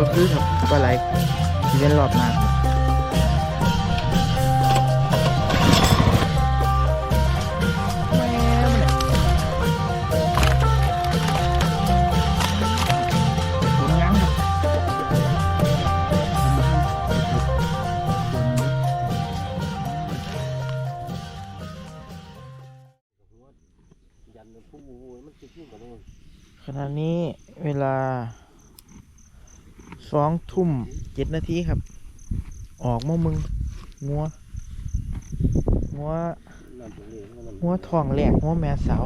บ่คือครับปลาไหลที่เป็นรอบหน้าแม่มันเนี่ยผลงานครับยันเป็นผู้วูมันจะขึ้นกว่านี้ขณะนี้เวลา สองทุ่มเจ็ดนาทีครับ ออกมามึงงัวงัวงัวทองแหลกงัวแม่สาว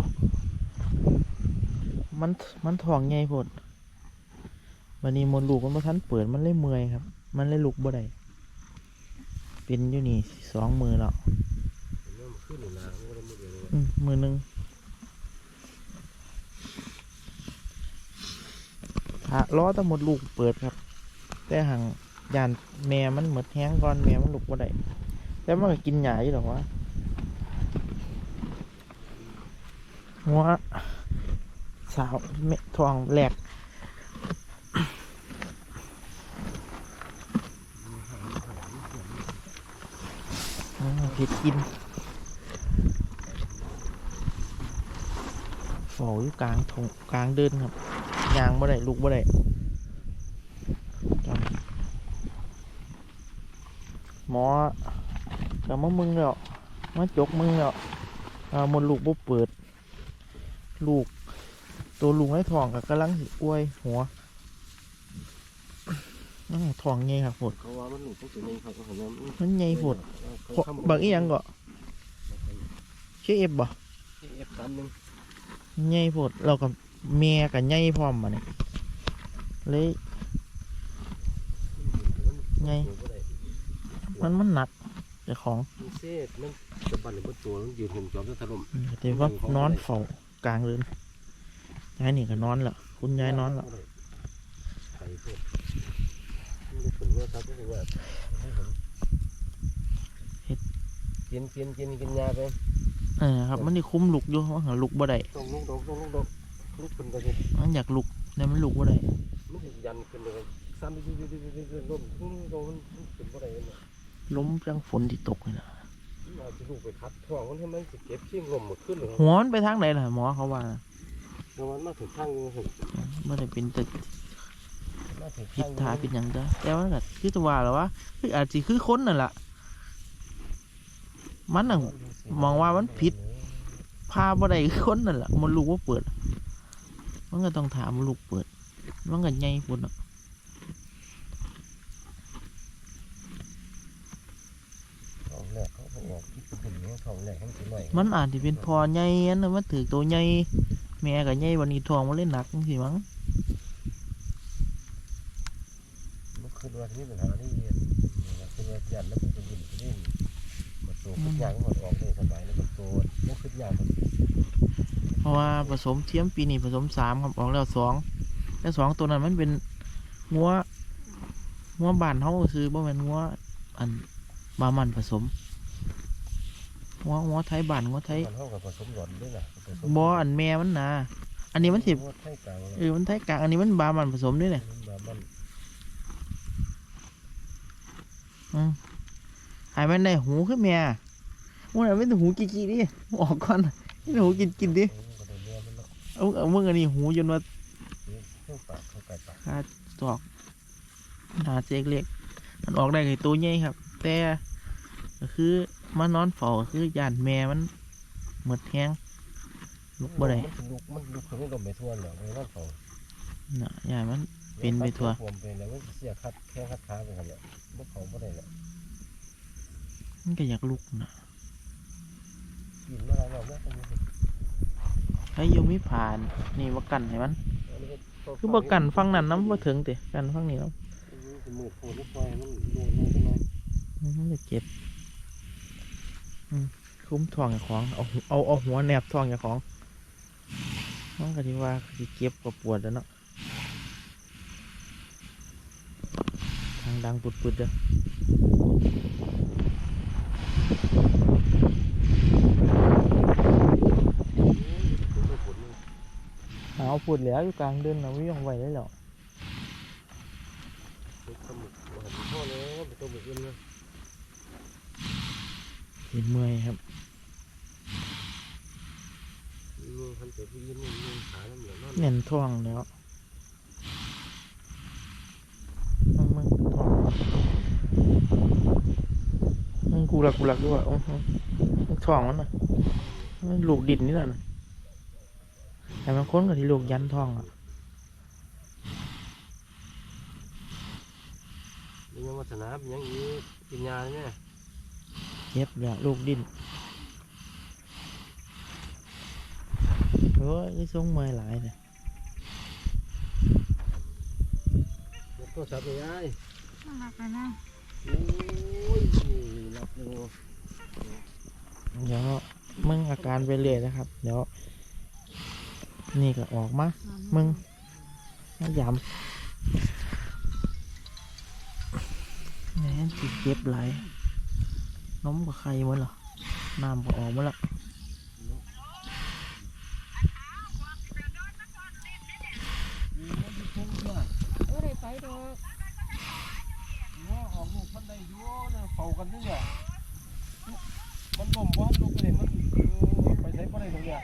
มันมันทองใหญ่พดวันนี้มดลูกมันบ่ทันเปิดมันเลยเมื่อยครับ มันเลยลุกบ่ได้เป็นอยู่นี่สองมือแล้วมขึ้นหนึ่งนะมันก็เริ่มมืดเลยอืมมือหนึ่งหมดลูกเปิดครับ แต่ห่างยานแม่มันเหมือดแห้งก่อนแม่มันลุกบ่ได้แต่มันก็กินใหญ่หรอกวะหัวสาวเมทองแหลกอืมผิดกินฝ้าอยู่กลางทงกลางเดินครับ ยางบ่ได้ลุกบ่ได้ครับหมอกลับมามึงแล้วมาจกมึงแล้วอ่ามดลูกบ่เปิด ลูก ตัวลุงไอ้ทองกับกำลังสิอ้วยหัวนั่งทองไงครับโหดเขาว่ามันหนุกต้องถึงนี้เขาก็เห็นว่ามันไงโหดเพราะบางอีหยังก็เชื่อเอฟบ่เอฟสามหนึ่งใหญ่โพดเรากับ เมียกับใหญ่พร้อมมาเนี่ยเลยไงมันมันหนักเจ้าของมันเซ่มันสะบัดในบนตัวมันยืนหุ่มจอมจะถล่มอืมแต่ว่านอนเฝ้ากลางเรือนยายนี่ก็นอนและคุณยายนอนและไข่พวกมันรู้สึกว่าครับรู้สึกว่ากินกินกินกินยาไปเออครับ มันนี่คุ้มลุกอยู่ว่าหาลุกบ่ได้ต้องลุกดอกต้องลุกดอก ลุกขึ้นก็จะมันอยากลุกแต่มันลุกบ่ได้มันจะยันขึ้นเลยซ้ำดื้อดื้อดื้อดื้อดื้อล้มลุกดอกมันขึ้นบ่ได้เนี่ยล้มจังฝนที่ตกนี่นะมาจะลูกไปคัดท้องมันให้มันสิเก็บเชียงลมหมดขึ้นเลยหัวมันไปทางไหนล่ะหมอเขาว่านะเดี๋ยวมันมาถึงข้างนึงถึงไม่ได้เป็นแต่มาถึงผิข้าดงทาผิดหยังจ้ะแต่ว่าก็คือตัวว่าหรอวะคืออาจจะคือคนนั่นแหละมันน่ะมองว่ามันผิดพาบ่ได้คือคนนั่นแหละมันลูกว่าเปิด มันก็ต้องถามมันลูกเปิด มันก็ใหญ่พุ่นอะท้องแรกเขาบอกที่เป็นเนื้อท้องแรกให้มันหน่อยมันอาจจะเป็นพอใหญ่อันนั้นมันถือตัวใหญ่แม่ก็ใหญ่วันนี้ทองมันเล่นหนักจังสิมั้งมันขึ้นว่าที่ปัญหาที่เรียนขึ้นว่ายันแล้วมันเป็นดินเป็นดินมันโตขึ้นยางหมดออกเลยสบายแล้วมันโตมันขึ้นยางมัน เพราะว่าผสมเทียมปีนี้ผสมสามครับออกแล้วสองแล้วสองตัวนั้นมันเป็นงัวงัวบานเฮาคือบ่แม่นงัวอันบามันผสมงัวงัวไทยบ้านงัวไทยมันเท่ากับผสมหลอนด้วยนะบ่อันแม่มันนะอันนี้มันสิไทยกลางเออมันไทยกลางอันนี้มันบามันผสมด้วยเนี่ยมันอืมหายมันได้หูขึ้นเมียมันไม่ต้องหูกี่กี่ดิออกก่อนไม่ต้องหูกินกินดิมันก็ เนื้อมันเนาะเอาเอามึงอันนี้หูจนว่าเครื่องปากเข้าไก่ปากขาดตอกหาเจ๊กเล็กมันออกได้ไอ้ตัวใหญ่ครับ แต่ก็คือมานอนเฝ้าก็คือยานแม่มันหมดแห้งลุกบ่ได้มันลุกมันลุกขึ้นลมไปทั่วเหรอไม่ว่าเขาน่ะยานมันเป็นไปทั่วผมเป็นแล้วมันเสียคัดแข้งคัดขาไปกันเนี่ยพวกเขาไม่ได้เนี่ยมันก็อยากลุกนะกินเมื่อไรเราไม่ต้อง ใครอยังไม่ผ่าน นี่ว่ากันให้มัน คือบ่กันฟังนั้นน้ำบ่ถึงเตะกันฟังนี้แล้วมือโผล่ลูกไฟมันโดนมันก็มันจะเจ็บอืมคุ้มทองอย่างของ เอาหัวเอาเอาหัวแนบทองอย่างของมันก็ที่ว่าสิเจ็บกว่าปวดแล้วเนาะทางดังปุดๆเด้อ เอาพูดแล้วอยู่กลางเดินเราไม่ยองไหวได้หรอกตกสมุกว่าหันพ่อแล้วไปตัวหมึกอื่นนะเป็นเมื่อยครับนี่คันเตะพี่ยินนี่ขาแล้วเหมือนนั่นเน่นท้องแล้วมึงมึงท้องมึงกูรักกูรักด้วยโอ้โหมึงท้องมันน่ะมันลูกดินนี่แหละนะ แต่มันค้นกับที่ลูกยันท้องอะนี่ยังวัฒนาเป็นยังอีกกินยาเนี่ยเจ็บแล้วลูกดินเฮ้ยนี่ทรงเมื่อยหลายเลยแล้วก็สับเลยไอ้น่ารักเลยนะโอ้ยหลับเลยเดี๋ยวมึงอาการไปเรื่อยนะครับ เดี๋ยว นี่ก็ออกมา มึงมายำแหมสิเจ็บไหลายน้มกับใครมั้งเหรอน้ำก็ออกมาแล้วโอ้ได้ไปดอกว่าออกลูกมันได้อยู่เนี่ยเฝ้ากันนี่เนี่ยมันบ่มบ้านลูกไปเลยมันไปใช้บ่ได้ตรงเนี้ย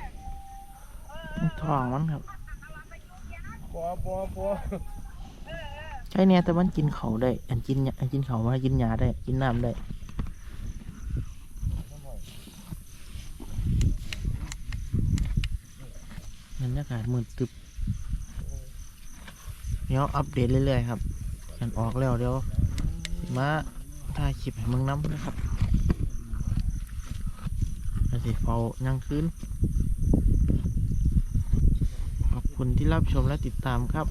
ท้องมันครับบ่บ่บ่ใช่เนี่ยแต่มันกินเขาวได้ อันกินหญ้าอันกินเขาวมากินยาได้ กินน้ำได้บรรยากาศมืดตึบเดี๋ยวอัปเดตเรื่อยๆครับกันออกแล้วเดี๋ยวมาถ่ายคลิปให้มึงน้ำนะครับแล้วสิเฝ้ายังคืนขอบ คุณที่รับชมและติดตามครับ